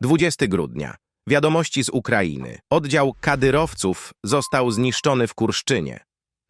20 grudnia. Wiadomości z Ukrainy. Oddział kadyrowców został zniszczony w Kurszczynie.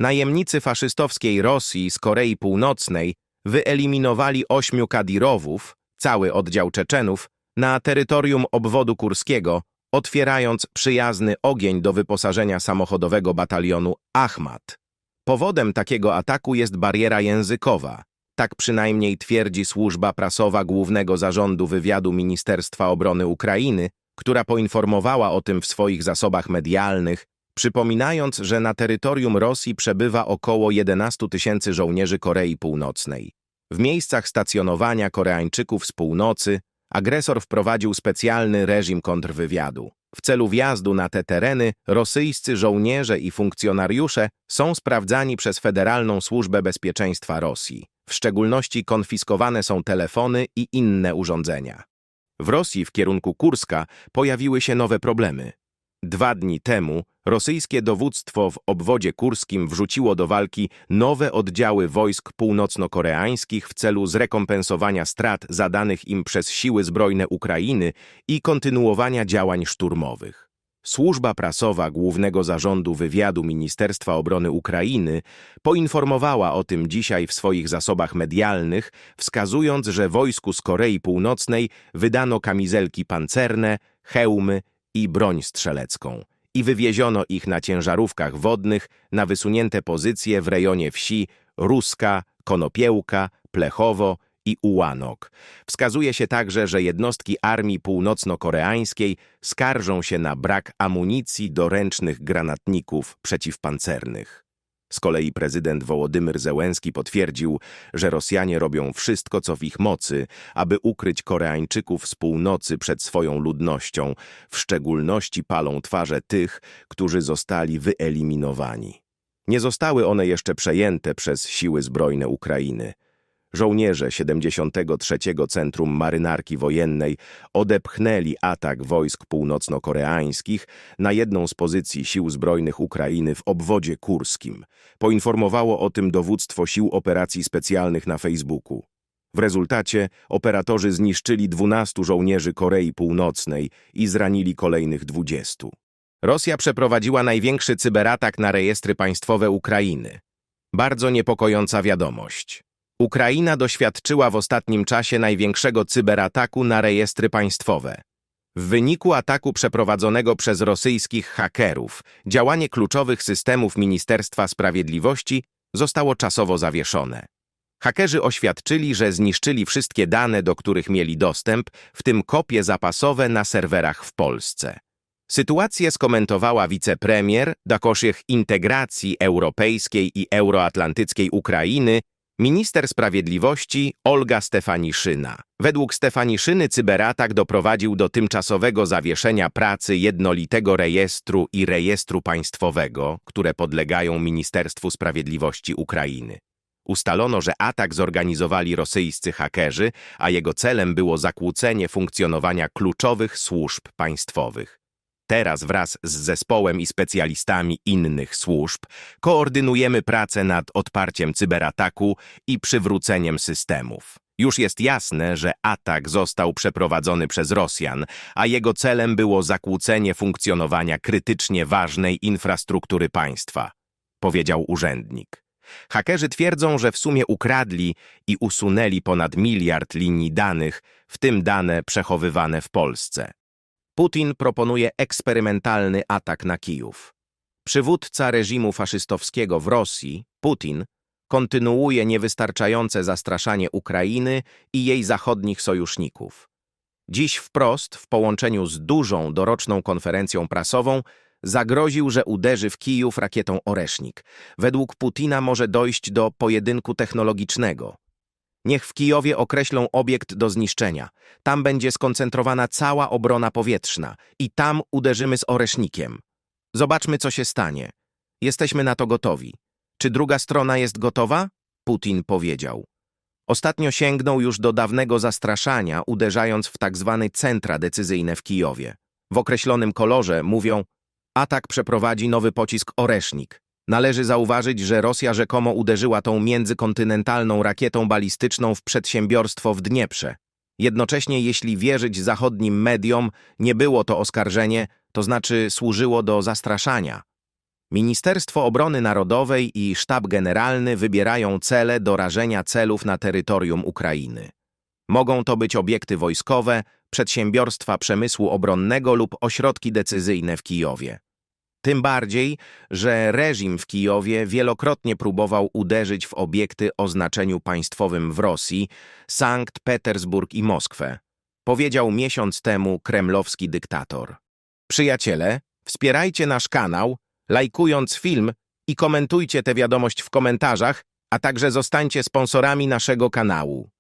Najemnicy faszystowskiej Rosji z Korei Północnej wyeliminowali ośmiu kadirowów, cały oddział Czeczenów, na terytorium obwodu kurskiego, otwierając przyjazny ogień do wyposażenia samochodowego batalionu Ahmad. Powodem takiego ataku jest bariera językowa. Tak przynajmniej twierdzi służba prasowa Głównego Zarządu Wywiadu Ministerstwa Obrony Ukrainy, która poinformowała o tym w swoich zasobach medialnych, przypominając, że na terytorium Rosji przebywa około 11 tysięcy żołnierzy Korei Północnej. W miejscach stacjonowania Koreańczyków z północy agresor wprowadził specjalny reżim kontrwywiadu. W celu wjazdu na te tereny rosyjscy żołnierze i funkcjonariusze są sprawdzani przez Federalną Służbę Bezpieczeństwa Rosji. W szczególności konfiskowane są telefony i inne urządzenia. W Rosji w kierunku Kurska pojawiły się nowe problemy. Dwa dni temu rosyjskie dowództwo w obwodzie kurskim wrzuciło do walki nowe oddziały wojsk północno-koreańskich w celu zrekompensowania strat zadanych im przez siły zbrojne Ukrainy i kontynuowania działań szturmowych. Służba prasowa Głównego Zarządu Wywiadu Ministerstwa Obrony Ukrainy poinformowała o tym dzisiaj w swoich zasobach medialnych, wskazując, że wojsku z Korei Północnej wydano kamizelki pancerne, hełmy i broń strzelecką i wywieziono ich na ciężarówkach wodnych na wysunięte pozycje w rejonie wsi Ruska, Konopiełka, Plechowo i Ułanok. Wskazuje się także, że jednostki Armii Północno-Koreańskiej skarżą się na brak amunicji do ręcznych granatników przeciwpancernych. Z kolei prezydent Wołodymyr Zełenski potwierdził, że Rosjanie robią wszystko, co w ich mocy, aby ukryć Koreańczyków z północy przed swoją ludnością, w szczególności palą twarze tych, którzy zostali wyeliminowani. Nie zostały one jeszcze przejęte przez siły zbrojne Ukrainy. Żołnierze 73. Centrum Marynarki Wojennej odepchnęli atak wojsk północno-koreańskich na jedną z pozycji sił zbrojnych Ukrainy w obwodzie kurskim. Poinformowało o tym dowództwo sił operacji specjalnych na Facebooku. W rezultacie operatorzy zniszczyli 12 żołnierzy Korei Północnej i zranili kolejnych 20. Rosja przeprowadziła największy cyberatak na rejestry państwowe Ukrainy. Bardzo niepokojąca wiadomość. Ukraina doświadczyła w ostatnim czasie największego cyberataku na rejestry państwowe. W wyniku ataku przeprowadzonego przez rosyjskich hakerów, działanie kluczowych systemów Ministerstwa Sprawiedliwości zostało czasowo zawieszone. Hakerzy oświadczyli, że zniszczyli wszystkie dane, do których mieli dostęp, w tym kopie zapasowe na serwerach w Polsce. Sytuację skomentowała wicepremier do integracji europejskiej i euroatlantyckiej Ukrainy Minister Sprawiedliwości Olga Stefaniszyna. Według Stefaniszyny cyberatak doprowadził do tymczasowego zawieszenia pracy jednolitego rejestru i rejestru państwowego, które podlegają Ministerstwu Sprawiedliwości Ukrainy. Ustalono, że atak zorganizowali rosyjscy hakerzy, a jego celem było zakłócenie funkcjonowania kluczowych służb państwowych. Teraz wraz z zespołem i specjalistami innych służb koordynujemy pracę nad odparciem cyberataku i przywróceniem systemów. Już jest jasne, że atak został przeprowadzony przez Rosjan, a jego celem było zakłócenie funkcjonowania krytycznie ważnej infrastruktury państwa, powiedział urzędnik. Hakerzy twierdzą, że w sumie ukradli i usunęli ponad miliard linii danych, w tym dane przechowywane w Polsce. Putin proponuje eksperymentalny atak na Kijów. Przywódca reżimu faszystowskiego w Rosji, Putin, kontynuuje niewystarczające zastraszanie Ukrainy i jej zachodnich sojuszników. Dziś wprost, w połączeniu z dużą doroczną konferencją prasową, zagroził, że uderzy w Kijów rakietą Oresznik. Według Putina może dojść do pojedynku technologicznego. Niech w Kijowie określą obiekt do zniszczenia. Tam będzie skoncentrowana cała obrona powietrzna i tam uderzymy z oresznikiem. Zobaczmy, co się stanie. Jesteśmy na to gotowi. Czy druga strona jest gotowa? Putin powiedział. Ostatnio sięgnął już do dawnego zastraszania, uderzając w tak zwane centra decyzyjne w Kijowie. W określonym kolorze mówią, atak przeprowadzi nowy pocisk Oresznik. Należy zauważyć, że Rosja rzekomo uderzyła tą międzykontynentalną rakietą balistyczną w przedsiębiorstwo w Dnieprze. Jednocześnie, jeśli wierzyć zachodnim mediom, nie było to oskarżenie, to znaczy służyło do zastraszania. Ministerstwo Obrony Narodowej i Sztab Generalny wybierają cele do rażenia celów na terytorium Ukrainy. Mogą to być obiekty wojskowe, przedsiębiorstwa przemysłu obronnego lub ośrodki decyzyjne w Kijowie. Tym bardziej, że reżim w Kijowie wielokrotnie próbował uderzyć w obiekty o znaczeniu państwowym w Rosji, Sankt Petersburg i Moskwę, powiedział miesiąc temu kremlowski dyktator. Przyjaciele, wspierajcie nasz kanał, lajkując film i komentujcie tę wiadomość w komentarzach, a także zostańcie sponsorami naszego kanału.